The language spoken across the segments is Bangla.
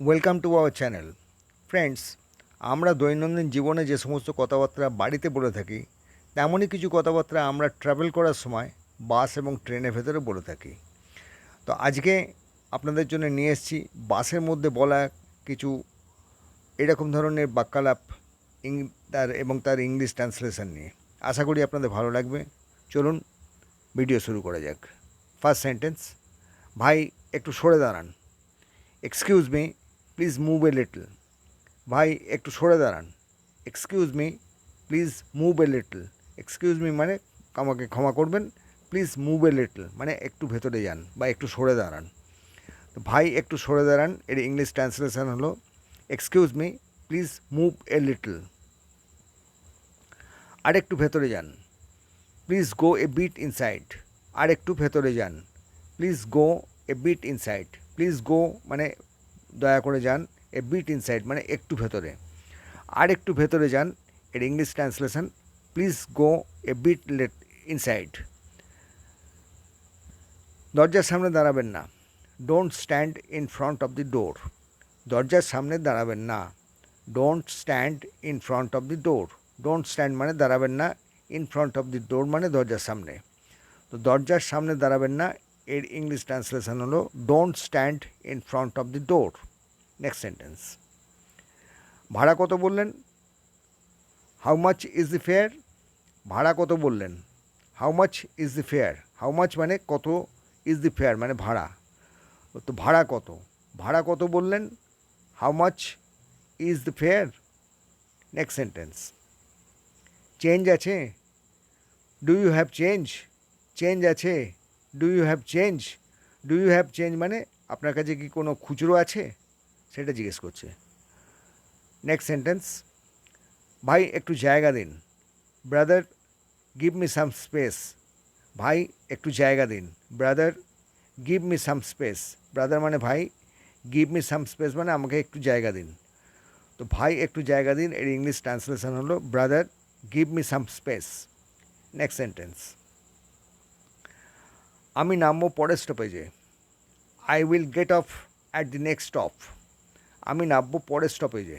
Welcome to our channel friends আমরা দৈনন্দিন জীবনে যে সমস্ত কথাবার্তা বাড়িতে বলে থাকি, তেমনই কিছু কথাবার্তা আমরা ট্রাভেল করার সময় বাস এবং ট্রেনের ভেতরে বলে থাকি। তো আজকে আপনাদের জন্য নিয়ে এসেছি বাসের মধ্যে বলা কিছু এরকম ধরনের বাক্যালাপ ইং তার এবং তার ইংলিশ ট্রান্সলেশন নিয়ে। আশা করি আপনাদের ভালো লাগবে। চলুন ভিডিও শুরু করা যাক। ফার্স্ট সেন্টেন্স ভাই, একটু সরে দাঁড়ান। Excuse me please move a little ভাই, একটু সরে দাঁড়ান। Excuse me please move a little excuse me মানে আমাকে ক্ষমা করবেন। প্লিজ মুভ এ লিটল মানে একটু ভেতরে যান বা একটু সরে দাঁড়ান। তো ভাই, একটু সরে দাঁড়ান, এর ইংলিশ ট্রান্সলেশন হলো excuse me please move a little আর একটু ভেতরে যান। Please go a bit inside আর একটু ভেতরে যান। Please go a bit inside please go মানে দয়া করে যান, এ বিট ইনসাইড মানে একটু ভেতরে। আর একটু ভেতরে যান, এর English translation please go a bit let inside দরজার সামনে দাঁড়াবেন না। Don't stand in front of the door দরজার সামনে দাঁড়াবেন না। Don't stand in front of the door don't stand মানে দাঁড়াবেন না in front of the door মানে দরজার সামনে। তো দরজার সামনে দাঁড়াবেন না, এর ইংলিশ ট্রান্সলেশন হলো don't stand in front of the door next sentence ভাড়া কত বললেন? How much is the fare ভাড়া কত বললেন? How much is the fare how much মানে কত ইজ দি ফেয়ার মানে ভাড়া। তো ভাড়া কত? ভাড়া কত বললেন? How much is the fare next sentence change আছে? Do you have change change আছে? Do you have change do you have change মানে আপনার কাছে কি কোনো খুচরো আছে? সেটা জিজ্ঞেস করছে। নেক্সট সেন্টেন্স ভাই, একটু জায়গা দিন। Brother give me some space ভাই, একটু জায়গা দিন। Brother give me some space brother মানে ভাই গিভ মি সাম স্পেস মানে আমাকে একটু জায়গা দিন। তো ভাই, একটু জায়গা দিন। এর ইংলিশ ট্রান্সলেশন হলো brother give me some space next sentence আমি নামবো পরের স্টপেজে I will get off at the next stop আমি নামবো পরের স্টপেজে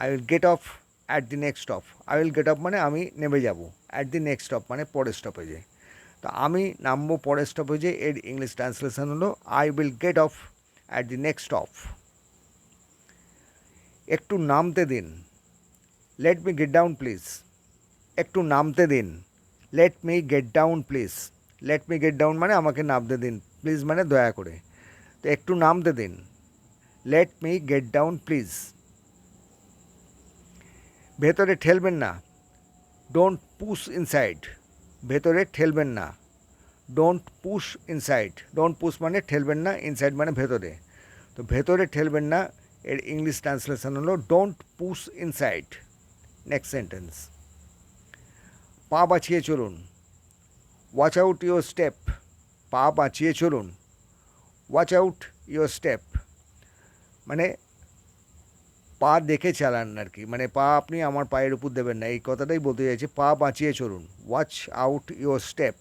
I will get off at the next stop I will get off মানে আমি নেমে যাব। অ্যাট দি নেক্সট স্টপ মানে পরের স্টপেজে তো আমি নামবো পরের স্টপেজে এর ইংলিশ ট্রান্সলেশন হলো I will get off at the next stop একটু নামতে দিন। Let me get down please একটু নামতে দিন। Let me get down please let me get down মানে আমাকে নামতে দিন। প্লিজ মানে দয়া করে। তো একটু নামতে দিন। Let me get down please ভেতরে ঠেলবেন না। ডোন্ট পুশ ইনসাইড ভেতরে ঠেলবেন না। Don't push inside don't push মানে ঠেলবেন না ইনসাইড মানে ভেতরে। তো ভেতরে ঠেলবেন না, এর ইংলিশ ট্রান্সলেশন হলো don't push inside next sentence পা বাঁচিয়ে চলুন। ওয়াচ আউট ইউর স্টেপ পা বাঁচিয়ে চলুন। ওয়াচ আউট ইউর স্টেপ মানে পা দেখে চালান আর কি। মানে পা আপনি আমার পায়ের উপর দেবেন না, এই কথাটাই বলতে চাইছে, পা বাঁচিয়ে চলুন ওয়াচ আউট ইউর স্টেপ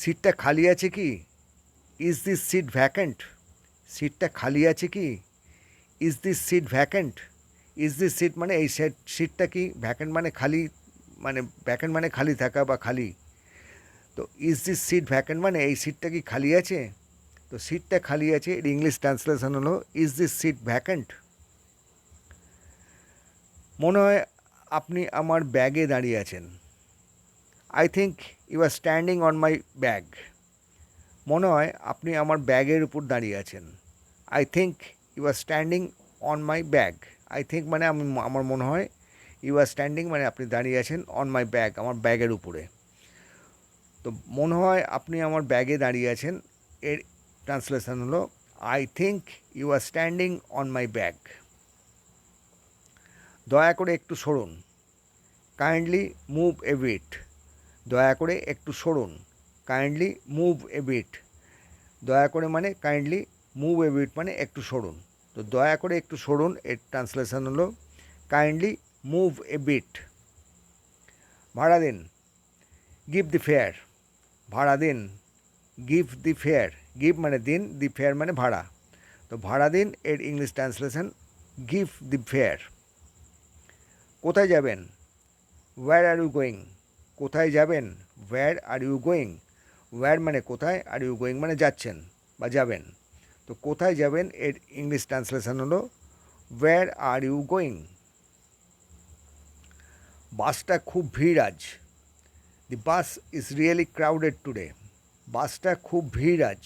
সিটটা খালি আছে কি? ইজ দিস সিট ভ্যাকেন্ট সিটটা খালি আছে কি? Is this seat vacant is this seat মানে এই সেট সিটটা কি ভ্যাকেন্ট মানে খালি মানে ভ্যাকেন্ট মানে খালি থাকা বা খালি? তো ইজ দিস সিট ভ্যাকেন্ট মানে এই সিটটা কি খালি আছে? তো সিটটা খালি আছে, এর ইংলিশ ট্রান্সলেশন হলো ইজ দিস সিট ভ্যাকেন্ট মনে হয় আপনি আমার ব্যাগে দাঁড়িয়ে আছেন। I think you are standing on my bag মনে হয় আপনি আমার ব্যাগের উপর দাঁড়িয়ে আছেন। I think you are standing on my bag I think মানে আমি, আমার মনে হয় ইউ আর স্ট্যান্ডিং মানে আপনি দাঁড়িয়ে আছেন অন মাই ব্যাগ আমার ব্যাগের উপরে। তো মনে হয় আপনি আমার ব্যাগে দাঁড়িয়ে আছেন। এর ট্রান্সলেশন হলো I think you are standing on my bag দয়া করে একটু সরুন। কাইন্ডলি মুভ এ বিট দয়া করে একটু সরুন। কাইন্ডলি মুভ এ বিট দয়া করে মানে কাইন্ডলি মুভ এ বিট মানে একটু সরুন। তো দয়া করে একটু সরুন এর ট্রান্সলেশন হলো কাইন্ডলি মুভ এ বিট ভাড়া দিন। গিভ দি ফেয়ার ভাড়া দিন। গিভ দি ফেয়ার গিভ মানে দিন দি ফেয়ার মানে ভাড়া। তো ভাড়া দিন, এর English translation give the fare কোথায় যাবেন? ওয়্যার আর ইউ গোয়িং কোথায় যাবেন? Where are you going where মানে কোথায়? আর ইউ গোয়িং মানে যাচ্ছেন বা যাবেন। তো কোথায় যাবেন? এর ইংলিশ ট্রান্সলেশন হলো ওয়্যার আর ইউ গোয়িং বাসটা খুব ভিড় আজ। The bus is really crowded today বাসটা খুব ভিড় আজ।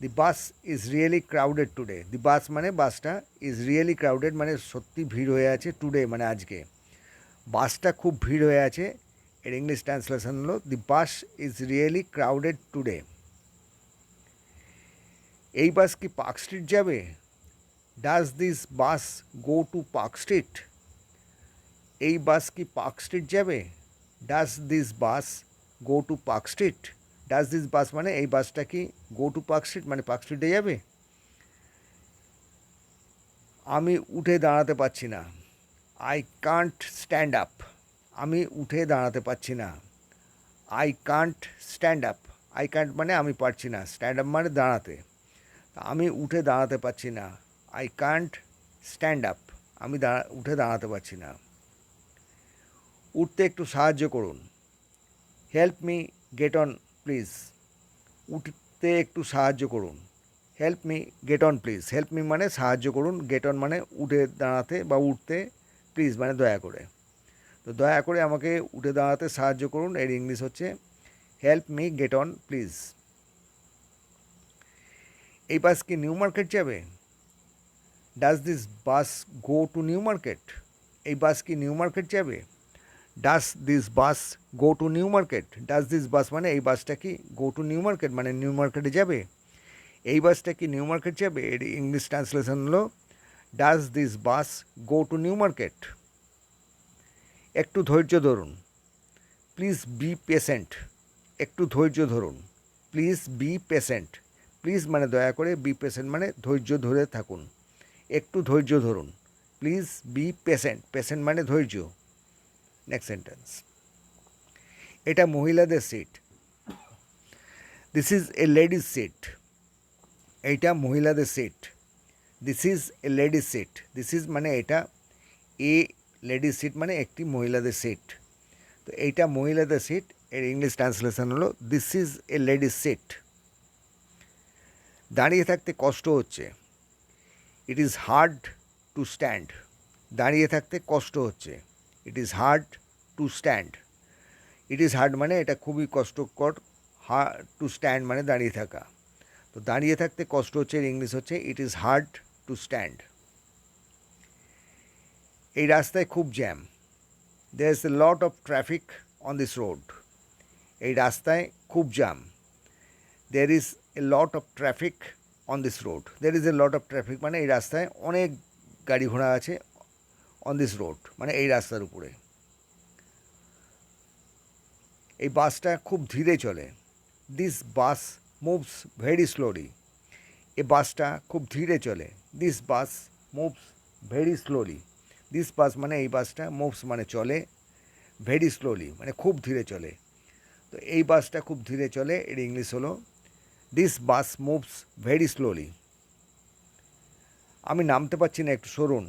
The bus is really crowded today the bus মানে বাসটা ইজ রিয়েলি ক্রাউডেড মানে সত্যি ভিড় হয়ে আছে টুডে মানে আজকে। বাসটা খুব ভিড় হয়ে আছে, এর ইংলিশ ট্রান্সলেশন হলো the bus is really crowded today এই বাস কি পার্ক স্ট্রিট যাবে? Does this bus go to Park Street এই বাস কি পার্ক স্ট্রিট যাবে? Does this bus go to Park Street does this bus মানে এই বাসটা কি গো টু পার্ক স্ট্রিট মানে পার্ক স্ট্রিটে যাবে? আমি উঠে দাঁড়াতে পারছি না। আই কান্ট স্ট্যান্ড আপ আমি উঠে দাঁড়াতে পারছি না। I can't stand up I can't মানে আমি পারছি না। স্ট্যান্ড আপ মানে দাঁড়াতে। আমি উঠে দাঁড়াতে পারছি না। আই কান্ট স্ট্যান্ড আপ আমি দাঁড়া উঠে দাঁড়াতে পারছি না। উঠতে একটু সাহায্য করুন। Help me get on please, উঠতে একটু সাহায্য করুন। Help me get on please help me মানে সাহায্য করুন গেট অন মানে উঠে দাঁড়াতে বা উঠতে প্লিজ মানে দয়া করে। তো দয়া করে আমাকে উঠে দাঁড়াতে সাহায্য করুন। এর ইংলিশ হচ্ছে help me get on please এই বাস কি নিউ মার্কেট যাবে? Does this bus go to New Market এই বাস কি নিউ মার্কেট যাবে? Does this bus go to New Market does this bus মানে এই বাসটা কি গো টু নিউ মার্কেট মানে নিউ মার্কেটে যাবে? এই বাসটা কি নিউ মার্কেট যাবে? এর ইংলিশ ট্রান্সলেশন হলো does this bus go to New Market একটু ধৈর্য ধরুন। প্লিজ বি পেশেন্ট একটু ধৈর্য ধরুন। প্লিজ বি পেশেন্ট প্লিজ মানে দয়া করে বি পেশেন্ট মানে ধৈর্য ধরে থাকুন। একটু ধৈর্য ধরুন। প্লিজ বি পেশেন্ট পেশেন্ট মানে ধৈর্য। নেক্সট সেন্টেন্স এটা মহিলাদের seat this is a ladies seat এইটা মহিলাদের seat this is a ladies seat this is মানে এটা এ লেডিস সিট মানে একটি মহিলাদের সিট তো এইটা মহিলাদের সিট এর ইংলিশ ট্রান্সলেশন হলো this is a ladies seat দাঁড়িয়ে থাকতে কষ্ট হচ্ছে। It is hard to stand দাঁড়িয়ে থাকতে কষ্ট হচ্ছে। It is hard to stand it is hard মানে এটা খুবই কষ্টকর, হা টু স্ট্যান্ড মানে দাঁড়িয়ে থাকা। তো দাঁড়িয়ে থাকতে কষ্ট হচ্ছে ইংলিশ হচ্ছে it is hard to stand এই রাস্তায় খুব jam there is a lot of traffic on this road এই রাস্তায় খুব jam there is a lot of traffic on this road there is a lot of traffic মানে এই রাস্তায় অনেক গাড়ি ঘোড়া আছে অন দিস রোড মানে এই রাস্তার উপরে। এই বাসটা খুব ধীরে চলে। This bus moves very slowly এই বাসটা খুব ধীরে চলে। This bus moves very slowly this bus মানে এই বাসটা মুভস মানে চলে ভেরি স্লোলি মানে খুব ধীরে চলে। তো এই বাসটা খুব ধীরে চলে, এর ইংলিশ হলো this bus moves very slowly আমি নামতে পারছি না, একটু সরুন।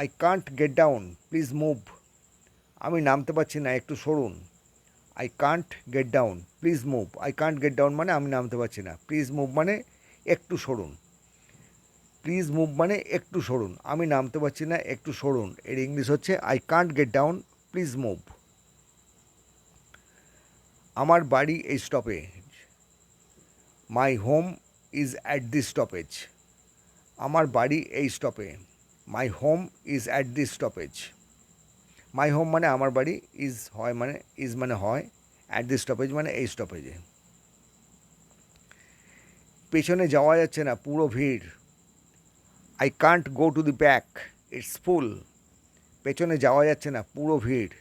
I can't get down please move আমি নামতে পারছি না, একটু সরুন। I can't get down please move I can't get down মানে আমি নামতে পারছি না। প্লিজ মুভ মানে একটু সরুন। প্লিজ মুভ মানে একটু সরুন। আমি নামতে পারছি না, একটু সরুন। এর ইংলিশ হচ্ছে I can't get down please move আমার বাড়ি এই stoppage my home is at this stoppage আমার বাড়ি এই স্টপে my home is at this stoppage my home মানে আমার বাড়ি ইজ হয় মানে ইজ মানে হয় অ্যাট দিস স্টপেজ মানে এই স্টপেজে পেছনে যাওয়া যাচ্ছে না, পুরো ভিড়। I can't go to the back it's full পেছনে যাওয়া যাচ্ছে না, পুরো ভিড়।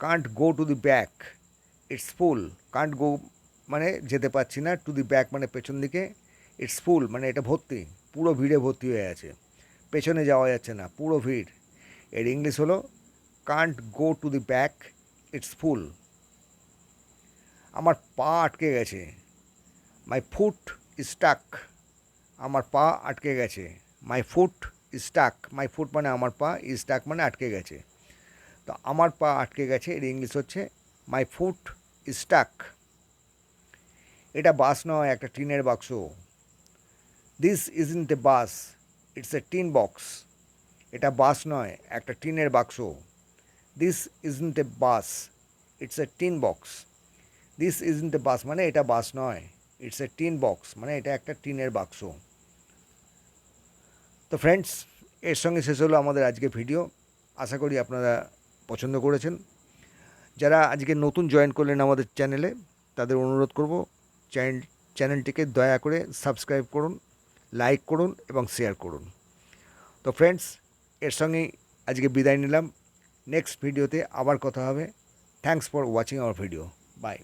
Can't go to the back it's full can't go মানে যেতে পারছি না টু দি ব্যাক মানে পেছন দিকে ইটস ফুল মানে এটা ভর্তি, পুরো ভিড়ে ভর্তি হয়ে আছে। পেছনে যাওয়া যাচ্ছে না, পুরো ভিড়। এর ইংলিশ হলো can't go to the back it's full আমার পা আটকে গেছে। মাই ফুট স্টাক আমার পা আটকে গেছে। My foot stuck my foot মানে আমার পা স্টাক মানে আটকে গেছে। তো আমার পা আটকে গেছে, এর ইংলিশ হচ্ছে মাই ফুট স্টাক এটা বাস নয়, একটা টিনের বাক্স। This is in the bus it's a tin box এটা বাস নয়, একটা টিনের বাক্স this isn't a bus it's a tin box this isn't a bus মানে এটা বাস নয়। ইটস এ টিন বক্স মানে এটা একটা টিনের বাক্স তো ফ্রেন্ডস এর সঙ্গে শেষ হলো আমাদের আজকে ভিডিও আশা করি আপনারা পছন্দ করেছেন। যারা আজকে নতুন জয়েন করলেন আমাদের চ্যানেলে তাদের অনুরোধ করব চ্যানেল চ্যানেলটিকে দয়া করে সাবস্ক্রাইব করুন। লাইক করুন এবং শেয়ার করুন। তো ফ্রেন্ডস এর সঙ্গেই আজকে বিদায় নিলাম। নেক্সট ভিডিওতে আবার কথা হবে। Thanks for watching our video bye